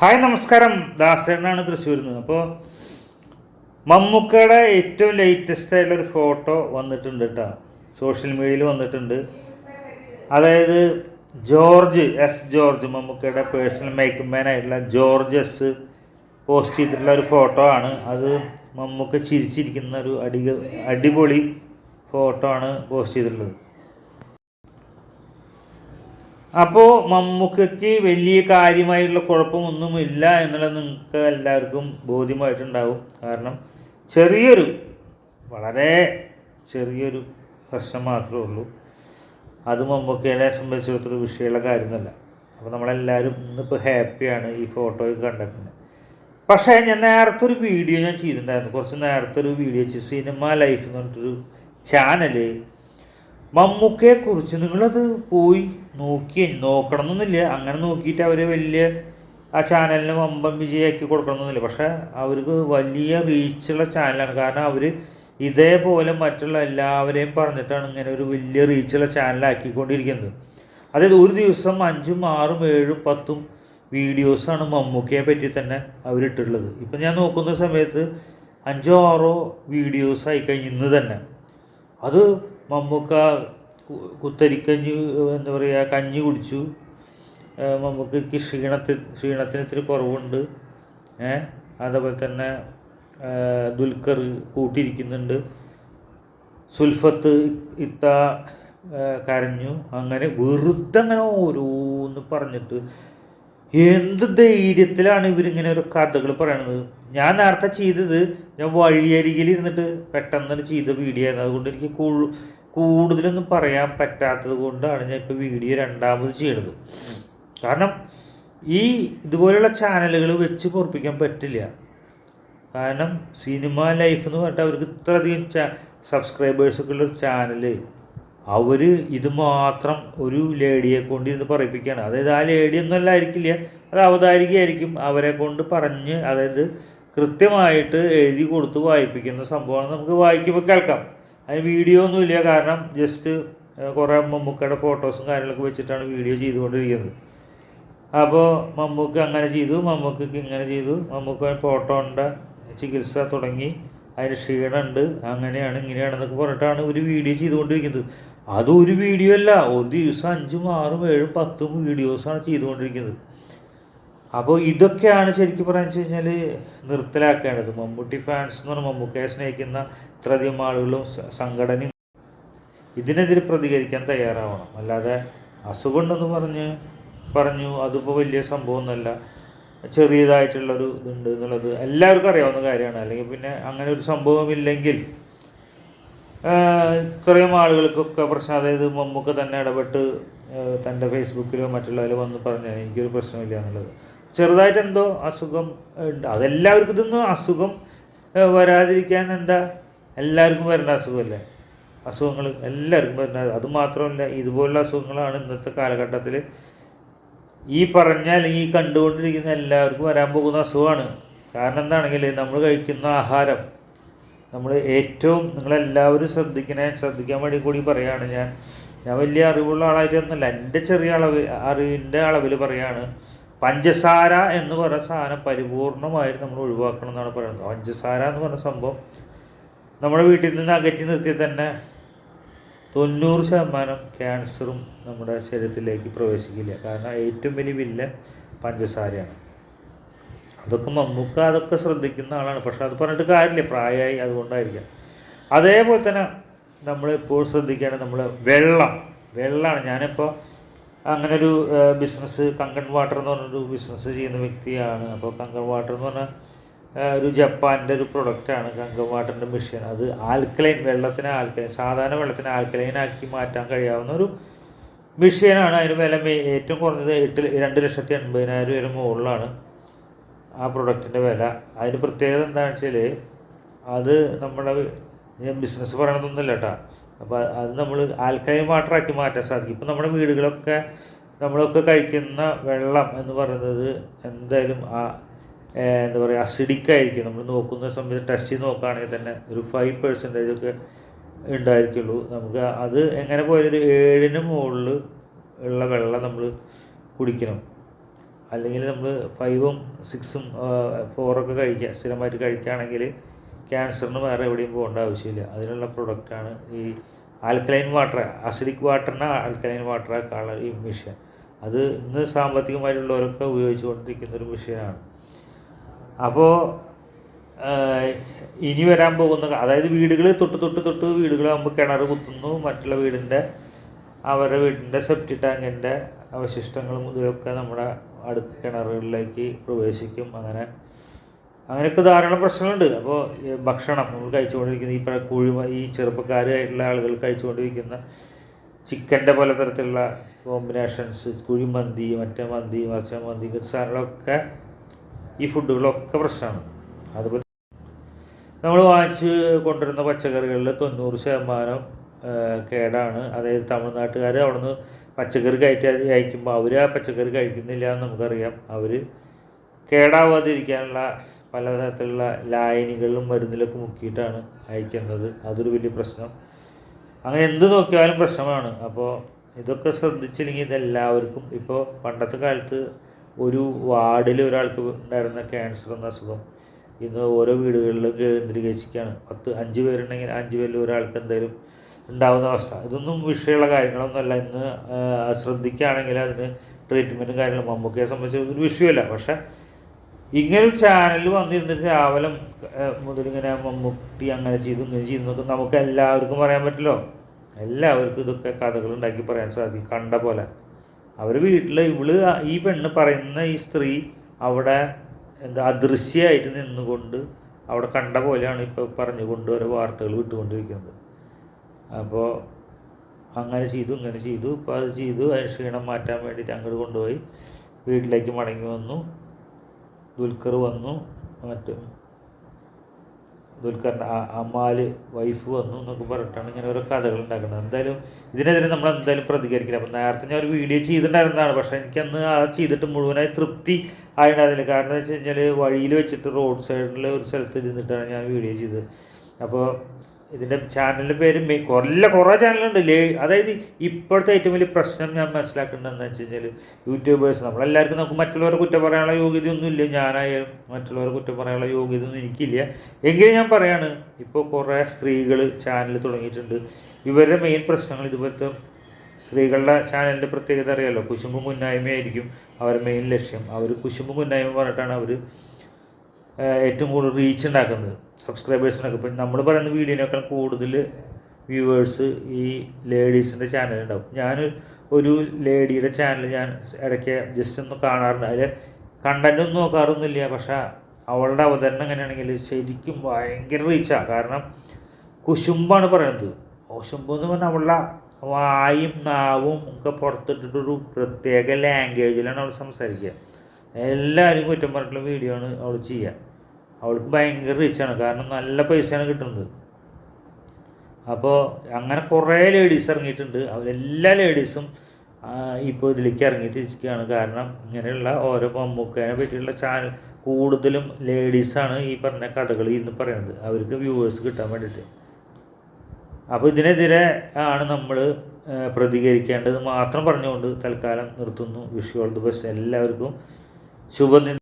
Hi നമസ്കാരം. ദാസേനാണ് തൃശ്ശൂരിൽ നിന്ന് അപ്പോൾ മമ്മൂക്കയുടെ ഏറ്റവും ലേറ്റസ്റ്റ് ആയിട്ടുള്ള ഒരു ഫോട്ടോ വന്നിട്ടുണ്ട് കേട്ടോ. സോഷ്യൽ മീഡിയയിൽ വന്നിട്ടുണ്ട്. അതായത് ജോർജ് എസ് ജോർജ് മമ്മൂക്കയുടെ പേഴ്സണൽ മേക്കപ്പ് മാൻ ആയിട്ടുള്ള ജോർജ് എസ് പോസ്റ്റ് ചെയ്തിട്ടുള്ള ഒരു ഫോട്ടോ ആണ്. അത് മമ്മൂക്ക ചിരിച്ചിരിക്കുന്ന ഒരു അടി അടിപൊളി ഫോട്ടോ ആണ് പോസ്റ്റ് ചെയ്തിട്ടുള്ളത്. അപ്പോൾ മമ്മൂക്കയ്ക്ക് വലിയ കാര്യമായിട്ടുള്ള കുഴപ്പമൊന്നുമില്ല എന്നുള്ളത് നിങ്ങൾക്ക് എല്ലാവർക്കും ബോധ്യമായിട്ടുണ്ടാവും. കാരണം ചെറിയൊരു വളരെ ചെറിയൊരു പ്രശ്നം മാത്രമേ ഉള്ളൂ. അത് മമ്മൂക്കേനെ സംബന്ധിച്ചിടത്തോളം വിഷയമുള്ള കാര്യമൊന്നുമല്ല. അപ്പോൾ നമ്മളെല്ലാവരും ഇന്നിപ്പോൾ ഹാപ്പിയാണ് ഈ ഫോട്ടോയൊക്കെ കണ്ടിട്ടുണ്ട് പക്ഷേ ഞാൻ നേരത്തെ ഒരു വീഡിയോ ഞാൻ ചെയ്തിട്ടുണ്ടായിരുന്നു. കുറച്ച് നേരത്തെ ഒരു വീഡിയോ ചെയ്ത് സിനിമ ലൈഫ് എന്ന് പറഞ്ഞിട്ടൊരു ചാനൽ മമ്മൂക്കയെ കുറിച്ച് നിങ്ങളത് പോയി നോക്കി നോക്കണം എന്നൊന്നുമില്ല അങ്ങനെ നോക്കിയിട്ട് അവർ വലിയ ആ ചാനലിന് വമ്പം വിജയമാക്കി കൊടുക്കണമെന്നില്ല പക്ഷേ അവർക്ക് വലിയ റീച്ചുള്ള ചാനലാണ് കാരണം അവർ ഇതേപോലെ മറ്റുള്ള എല്ലാവരെയും പറഞ്ഞിട്ടാണ് ഇങ്ങനെ ഒരു വലിയ റീച്ചുള്ള ചാനലാക്കിക്കൊണ്ടിരിക്കുന്നത് അതായത് ഒരു ദിവസം അഞ്ചും ആറും ഏഴും പത്തും വീഡിയോസാണ് മമ്മൂക്കയെ പറ്റി തന്നെ അവരിട്ടുള്ളത് ഇപ്പം ഞാൻ നോക്കുന്ന സമയത്ത് അഞ്ചോ ആറോ വീഡിയോസ് ആയിക്കഴിഞ്ഞ് ഇന്ന് തന്നെ. അത് മമ്മൂക്ക കുത്തരിക്കഞ്ഞി എന്താ പറയുക കഞ്ഞി കുടിച്ചു. മമ്മൂക്കയ്ക്ക് ക്ഷീണത്തിൽ ക്ഷീണത്തിന് ഇത്തിരി കുറവുണ്ട്. ഏഹ് അതേപോലെ തന്നെ ദുൽഖർ കൂട്ടിയിരിക്കുന്നുണ്ട്. സുൽഫത്ത് ഇത്ത കരഞ്ഞു. അങ്ങനെ വെറുതെ അങ്ങനെ ഓരോന്ന് പറഞ്ഞിട്ട് എന്ത് ധൈര്യത്തിലാണ് ഇവരിങ്ങനെ ഒരു കഥകൾ പറയണത്? ഞാൻ നേരത്തെ ചെയ്തത് ഞാൻ വഴിയരികിൽ ഇരുന്നിട്ട് പെട്ടെന്ന് തന്നെ ചെയ്ത വീഡിയോ ആയിരുന്നു. അതുകൊണ്ട് എനിക്ക് കൂടുതലൊന്നും പറയാൻ പറ്റാത്തത് കൊണ്ടാണ് ഞാൻ ഇപ്പോൾ വീഡിയോ രണ്ടാമത് ചെയ്യണത്. കാരണം ഈ ഇതുപോലെയുള്ള ചാനലുകൾ വെച്ച് കുറപ്പിക്കാൻ പറ്റില്ല. കാരണം സിനിമ ലൈഫ് എന്ന് പറഞ്ഞിട്ട് അവർക്ക് ഇത്രയധികം സബ്സ്ക്രൈബേഴ്സൊക്കെ ഉള്ള ഒരു ചാനൽ അവർ ഇത് മാത്രം ഒരു ലേഡിയെ കൊണ്ട് ഇന്ന് പറയിപ്പിക്കുകയാണ്. അതായത് ആ ലേഡി ഒന്നും ആയിരിക്കില്ല. അത് അവതാരികയായിരിക്കും അവരെ കൊണ്ട് പറഞ്ഞ് അതായത് കൃത്യമായിട്ട് എഴുതി കൊടുത്ത് വായിപ്പിക്കുന്ന സംഭവമാണ് നമുക്ക് വായിക്കുമ്പോൾ കേൾക്കാം. അതിന് വീഡിയോ ഒന്നുമില്ല. കാരണം ജസ്റ്റ് കുറേ മമ്മൂക്കയുടെ ഫോട്ടോസും കാര്യങ്ങളൊക്കെ വെച്ചിട്ടാണ് വീഡിയോ ചെയ്തുകൊണ്ടിരിക്കുന്നത്. അപ്പോൾ മമ്മൂക്ക് അങ്ങനെ ചെയ്തു മമ്മൂക്കൊക്കെ ഇങ്ങനെ ചെയ്തു. മമ്മൂക്ക ഫോട്ടോന്റെ ചികിത്സ തുടങ്ങി. അതിന് ക്ഷീണമുണ്ട്. അങ്ങനെയാണ് ഇങ്ങനെയാണെന്നൊക്കെ പറഞ്ഞിട്ടാണ് ഒരു വീഡിയോ ചെയ്തുകൊണ്ടിരിക്കുന്നത്. അതും ഒരു വീഡിയോ അല്ല. ഒരു ദിവസം അഞ്ചും ആറും ഏഴും പത്തും വീഡിയോസാണ് ചെയ്തുകൊണ്ടിരിക്കുന്നത്. അപ്പോൾ ഇതൊക്കെയാണ് ശരിക്കും പറയാന്ന് വെച്ച് കഴിഞ്ഞാൽ നിർത്തലാക്കേണ്ടത്. മമ്മൂട്ടി ഫാൻസ് എന്ന് പറഞ്ഞാൽ മമ്മൂക്കയെ സ്നേഹിക്കുന്ന ഇത്രയധികം ആളുകളും സംഘടനയും ഇതിനെതിരെ പ്രതികരിക്കാൻ തയ്യാറാവണം. അല്ലാതെ അസുഖമുണ്ടെന്ന് പറഞ്ഞ് പറഞ്ഞു അതിപ്പോൾ വലിയ സംഭവമൊന്നുമല്ല. ചെറിയതായിട്ടുള്ളൊരു ഇതുണ്ട് എന്നുള്ളത് എല്ലാവർക്കും അറിയാവുന്ന കാര്യമാണ്. അല്ലെങ്കിൽ പിന്നെ അങ്ങനെ ഒരു സംഭവമില്ലെങ്കിൽ ഇത്രയും ആളുകൾക്കൊക്കെ പ്രശ്നം അതായത് മമ്മൂക്ക തന്നെ ഇടപെട്ട് തന്റെ ഫേസ്ബുക്കിലോ മറ്റുള്ളതിലോ വന്ന് പറഞ്ഞു എനിക്കൊരു പ്രശ്നമില്ല എന്നുള്ളത്. ചെറുതായിട്ട് എന്തോ അസുഖം ഉണ്ട്. അതെല്ലാവർക്കും ഇതൊന്നും അസുഖം വരാതിരിക്കാൻ എന്താ എല്ലാവർക്കും വരേണ്ട അസുഖമല്ലേ? അസുഖങ്ങൾ എല്ലാവർക്കും വരുന്ന അത് മാത്രമല്ല ഇതുപോലുള്ള അസുഖങ്ങളാണ് ഇന്നത്തെ കാലഘട്ടത്തിൽ ഈ പറഞ്ഞ അല്ലെങ്കിൽ ഈ കണ്ടുകൊണ്ടിരിക്കുന്ന എല്ലാവർക്കും വരാൻ പോകുന്ന അസുഖമാണ്. കാരണം എന്താണെങ്കിൽ നമ്മൾ കഴിക്കുന്ന ആഹാരം നമ്മൾ ഏറ്റവും നിങ്ങളെല്ലാവരും ശ്രദ്ധിക്കണേ ശ്രദ്ധിക്കാൻ വേണ്ടി കൂടി പറയുകയാണ് ഞാൻ. ഞാൻ വലിയ അറിവുള്ള ആളായിട്ടൊന്നുമല്ല എന്റെ ചെറിയ അളവ് അറിവിന്റെ അളവിൽ പറയുകയാണ് പഞ്ചസാര എന്ന് പറയുന്ന സാധനം പരിപൂർണമായിട്ട് നമ്മൾ ഒഴിവാക്കണം എന്നാണ് പറയുന്നത്. പഞ്ചസാര എന്ന് പറഞ്ഞ സംഭവം നമ്മുടെ വീട്ടിൽ നിന്ന് അകറ്റി നിർത്തിയാൽ തന്നെ തൊണ്ണൂറ് ശതമാനം ക്യാൻസറും നമ്മുടെ ശരീരത്തിലേക്ക് പ്രവേശിക്കില്ല. കാരണം ഏറ്റവും വലിയ വില്ല പഞ്ചസാരയാണ്. അതൊക്കെ മമ്മൂക്ക അതൊക്കെ ശ്രദ്ധിക്കുന്ന ആളാണ്. പക്ഷെ അത് പറഞ്ഞിട്ട് കാര്യമില്ല. പ്രായമായി അതുകൊണ്ടായിരിക്കാം. അതേപോലെ തന്നെ നമ്മൾ ഇപ്പോൾ ശ്രദ്ധിക്കുകയാണ് നമ്മൾ വെള്ളം. വെള്ളമാണ് ഞാനിപ്പോൾ അങ്ങനെ ഒരു ബിസിനസ് കങ്കൺ വാട്ടർ എന്ന് പറഞ്ഞൊരു ബിസിനസ് ചെയ്യുന്ന വ്യക്തിയാണ്. അപ്പോൾ കങ്കൺ വാട്ടർ എന്ന് പറഞ്ഞാൽ ഒരു ജപ്പാന്റെ ഒരു പ്രൊഡക്റ്റാണ് കങ്കൺ വാട്ടറിന്റെ മെഷീൻ അത് ആൽക്കലൈൻ വെള്ളത്തിന് ആൽക്കലൈൻ സാധാരണ വെള്ളത്തിന് ആൽക്കലൈൻ ആക്കി മാറ്റാൻ കഴിയാവുന്ന ഒരു മെഷീനാണ് അതിന് വില ഏറ്റവും കുറഞ്ഞത് എട്ട് രണ്ട് ലക്ഷത്തി എൺപതിനായിരം രൂപ മുകളിലാണ്. ആ പ്രൊഡക്റ്റിന്റെ വില. അതിന് പ്രത്യേകത എന്താണെന്ന് വെച്ചാൽ അത് നമ്മുടെ ഞാൻ ബിസിനസ് പറയണതൊന്നുമില്ല കേട്ടോ. അപ്പോൾ അത് നമ്മൾ ആൽക്കലൈൻ വാട്ടറാക്കി മാറ്റാൻ സാധിക്കും. ഇപ്പം നമ്മുടെ വീടുകളൊക്കെ നമ്മളൊക്കെ കഴിക്കുന്ന വെള്ളം എന്ന് പറയുന്നത് എന്തായാലും ആ എന്താ പറയുക അസിഡിക് ആയിരിക്കും. നമ്മൾ നോക്കുന്ന സമയത്ത് ടെസ്റ്റ് ചെയ്ത് നോക്കുകയാണെങ്കിൽ തന്നെ ഒരു ഫൈവ് പെർസെന്റേജ് ഒക്കെ ഉണ്ടായിരിക്കുള്ളൂ. നമുക്ക് അത് എങ്ങനെ പോയാലും ഒരു ഏഴിന് മുകളിൽ ഉള്ള വെള്ളം നമ്മൾ കുടിക്കണം. അല്ലെങ്കിൽ നമ്മൾ ഫൈവും സിക്സും ഫോറൊക്കെ കഴിക്കുക സ്ഥിരമായിട്ട് കഴിക്കുകയാണെങ്കിൽ ക്യാൻസറിന് വേറെ എവിടെയും പോകേണ്ട ആവശ്യമില്ല. അതിനുള്ള പ്രൊഡക്റ്റാണ് ഈ ആൽക്കലൈൻ വാട്ടർ അസിഡിക് വാട്ടറിന് ആൽക്കലൈൻ വാട്ടർ ആക്കാനുള്ള ഈ മെഷീൻ അത് ഇന്ന് സാമ്പത്തികമായിട്ടുള്ളവരൊക്കെ ഉപയോഗിച്ചുകൊണ്ടിരിക്കുന്ന ഒരു മെഷീനാണ് അപ്പോൾ ഇനി വരാൻ പോകുന്ന അതായത് വീടുകൾ തൊട്ട് തൊട്ട് തൊട്ട് വീടുകളാകുമ്പോൾ കിണർ കുത്തുന്നു. മറ്റുള്ള വീടിന്റെ അവരുടെ വീടിന്റെ സെപ്റ്റി ടാങ്കിന്റെ അവശിഷ്ടങ്ങളും മുതലൊക്കെ നമ്മുടെ അടുത്ത കിണറുകളിലേക്ക് പ്രവേശിക്കും. അങ്ങനെ അങ്ങനെയൊക്കെ ധാരാളം പ്രശ്നങ്ങളുണ്ട്. അപ്പോൾ ഭക്ഷണം നമ്മൾ കഴിച്ചുകൊണ്ടിരിക്കുന്ന ഈ കുഴി ഈ ചെറുപ്പക്കാരായിട്ടുള്ള ആളുകൾ കഴിച്ചുകൊണ്ടിരിക്കുന്ന ചിക്കന്റെ പല തരത്തിലുള്ള കോമ്പിനേഷൻസ് കുഴിമന്തി മറ്റേ മന്തി മറിച്ച മന്തി സാധനങ്ങളൊക്കെ ഈ ഫുഡുകളൊക്കെ പ്രശ്നമാണ്. അതുപോലെ നമ്മൾ വാങ്ങിച്ച് കൊണ്ടുവരുന്ന പച്ചക്കറികളിൽ തൊണ്ണൂറ് ശതമാനം കേടാണ്. അതായത് തമിഴ്നാട്ടുകാർ അവിടുന്ന് പച്ചക്കറി കയറ്റി അയക്കുമ്പോൾ അവർ ആ പച്ചക്കറി കഴിക്കുന്നില്ല എന്ന് നമുക്കറിയാം. അവർ കേടാവാതിരിക്കാനുള്ള പലതരത്തിലുള്ള ലായനികളിലും മരുന്നിലൊക്കെ മുക്കിയിട്ടാണ് അയക്കുന്നത്. അതൊരു വലിയ പ്രശ്നം. അങ്ങനെ എന്ത് നോക്കിയാലും പ്രശ്നമാണ്. അപ്പോൾ ഇതൊക്കെ ശ്രദ്ധിച്ചില്ലെങ്കിൽ ഇതെല്ലാവർക്കും ഇപ്പോൾ പണ്ടത്തെ കാലത്ത് ഒരു വാർഡിൽ ഒരാൾക്ക് ഉണ്ടായിരുന്ന ക്യാൻസർ എന്ന അസുഖം ഇന്ന് ഓരോ വീടുകളിലും കേന്ദ്രീകരിച്ചിരിക്കുകയാണ്. പത്ത് അഞ്ച് പേരുണ്ടെങ്കിൽ അഞ്ച് പേരിൽ ഒരാൾക്ക് എന്തായാലും ഉണ്ടാവുന്ന അവസ്ഥ. ഇതൊന്നും വിഷയമുള്ള കാര്യങ്ങളൊന്നുമല്ല. ഇന്ന് ശ്രദ്ധിക്കുകയാണെങ്കിൽ അതിന് ട്രീറ്റ്മെന്റും കാര്യങ്ങളും മമ്മൂക്കയെ സംബന്ധിച്ച് ഒരു വിഷയമല്ല. പക്ഷേ ഇങ്ങനെ ചാനൽ വന്നിരുന്നിട്ട് രാവിലെ മുതലിങ്ങനെ മമ്മൂട്ടി അങ്ങനെ ചെയ്തു ഇങ്ങനെ ചെയ്തു നമുക്ക് എല്ലാവർക്കും പറയാൻ പറ്റില്ലോ. എല്ലാവർക്കും ഇതൊക്കെ കഥകൾ ഉണ്ടാക്കി പറയാൻ സാധിക്കും. കണ്ട പോലെ. അവർ വീട്ടിൽ ഇവൾ ഈ പെണ്ണ് പറയുന്ന ഈ സ്ത്രീ അവിടെ എന്താ അദൃശ്യമായിട്ട് നിന്നുകൊണ്ട് അവിടെ കണ്ട പോലെയാണ് ഇപ്പോൾ പറഞ്ഞുകൊണ്ട് ഓരോ വാർത്തകൾ വിട്ടുകൊണ്ടിരിക്കുന്നത്. അപ്പോൾ അങ്ങനെ ചെയ്തു ഇങ്ങനെ ചെയ്തു. ഇപ്പോൾ അത് ചെയ്തു. അതിന് ക്ഷീണം മാറ്റാൻ വേണ്ടിയിട്ട് അങ്ങോട്ട് കൊണ്ടുപോയി വീട്ടിലേക്ക് മടങ്ങി വന്നു. ദുൽഖർ വന്നു. മറ്റും ദുൽഖറിന്റെ അമ്മാൽ വൈഫ് വന്നു എന്നൊക്കെ പറഞ്ഞിട്ടാണ് ഇങ്ങനെ ഓരോ കഥകൾ ഉണ്ടാക്കുന്നത്. എന്തായാലും ഇതിനെതിരെ നമ്മൾ എന്തായാലും പ്രതികരിക്കില്ല. അപ്പം നേരത്തെ ഞാൻ ഒരു വീഡിയോ ചെയ്തിട്ടുണ്ടായിരുന്നതാണ്. പക്ഷേ എനിക്കന്ന് ആ ചെയ്തിട്ട് മുഴുവനായി തൃപ്തി ആയിട്ടുണ്ടായിരുന്നില്ല കാരണം എന്ന് വെച്ച് കഴിഞ്ഞാൽ വഴിയിൽ വെച്ചിട്ട് റോഡ് സൈഡിൽ ഒരു സ്ഥലത്ത് ഇരുന്നിട്ടാണ് ഞാൻ വീഡിയോ ചെയ്തത്. അപ്പോൾ ഇതിന്റെ ചാനലിന്റെ പേര് കൊല്ല കുറേ ചാനലുണ്ട്. ലേ അതായത് ഇപ്പോഴത്തെ ഏറ്റവും വലിയ പ്രശ്നം ഞാൻ മനസ്സിലാക്കേണ്ടതെന്ന് വെച്ച് കഴിഞ്ഞാൽ യൂട്യൂബേഴ്സ്. നമ്മളെല്ലാവർക്കും നമുക്ക് മറ്റുള്ളവരെ കുറ്റം പറയാനുള്ള യോഗ്യതയൊന്നുമില്ല ഞാനായാലും മറ്റുള്ളവരെ കുറ്റം പറയാനുള്ള യോഗ്യതയൊന്നും എനിക്കില്ല. എങ്കിലും ഞാൻ പറയാണ് ഇപ്പോൾ കുറേ സ്ത്രീകൾ ചാനൽ തുടങ്ങിയിട്ടുണ്ട്. ഇവരുടെ മെയിൻ പ്രശ്നങ്ങൾ ഇതുപോലത്തെ സ്ത്രീകളുടെ ചാനലിന്റെ പ്രത്യേകത അറിയാമല്ലോ കുശുമ്പ് മുന്നായ്മയായിരിക്കും അവരുടെ മെയിൻ ലക്ഷ്യം. അവർ കുശുമ്പ് മുന്നായ്മ പറഞ്ഞിട്ടാണ് അവർ ഏറ്റവും കൂടുതൽ റീച്ച് ഉണ്ടാക്കുന്നത്. സബ്സ്ക്രൈബേഴ്സിനൊക്കെ ഇപ്പം നമ്മൾ പറയുന്ന വീഡിയോനേക്കാൾ കൂടുതൽ വ്യൂവേഴ്സ് ഈ ലേഡീസിന്റെ ചാനലുണ്ടാവും ഞാൻ ഒരു ലേഡിയുടെ ചാനൽ ഞാൻ ഇടയ്ക്ക് ജസ്റ്റ് ഒന്ന് കാണാറുണ്ട്. അതിൽ കണ്ടന്റ് ഒന്നും നോക്കാറൊന്നുമില്ല. പക്ഷേ അവളുടെ അവതരണം എങ്ങനെയാണെങ്കിൽ ശരിക്കും ഭയങ്കര റീച്ചാണ് കാരണം കുശുമ്പാണ് പറയുന്നത് കുശുമ്പ് എന്ന് പറഞ്ഞാൽ അവളുടെ വായും നാവും ഒക്കെ പുറത്തിട്ടിട്ടൊരു പ്രത്യേക ലാംഗ്വേജിലാണ് അവൾ സംസാരിക്കുക. എല്ലാവരും കുറ്റം പറഞ്ഞിട്ടുള്ള വീഡിയോ ആണ് അവൾ ചെയ്യുക. അവൾക്ക് ഭയങ്കര റിച്ചാണ് കാരണം നല്ല പൈസയാണ് കിട്ടുന്നത്. അപ്പോൾ അങ്ങനെ കുറേ ലേഡീസ് ഇറങ്ങിയിട്ടുണ്ട്. അവരെല്ലാ ലേഡീസും ഇപ്പോൾ ഇതിലേക്ക് ഇറങ്ങി തിരിച്ചിരിക്കുകയാണ് കാരണം ഇങ്ങനെയുള്ള ഓരോ മമ്മൂക്കേനെ പറ്റിയുള്ള ചാനൽ കൂടുതലും ലേഡീസാണ് ഈ പറഞ്ഞ കഥകൾ ഇന്ന് പറയുന്നത്. അവർക്ക് വ്യൂവേഴ്സ് കിട്ടാൻ വേണ്ടിയിട്ട്. അപ്പോൾ ഇതിനെതിരെ ആണ് നമ്മൾ പ്രതികരിക്കേണ്ടത്. മാത്രം പറഞ്ഞുകൊണ്ട് തൽക്കാലം നിർത്തുന്നു. വിഷു ഓൾ എല്ലാവർക്കും ശുഭ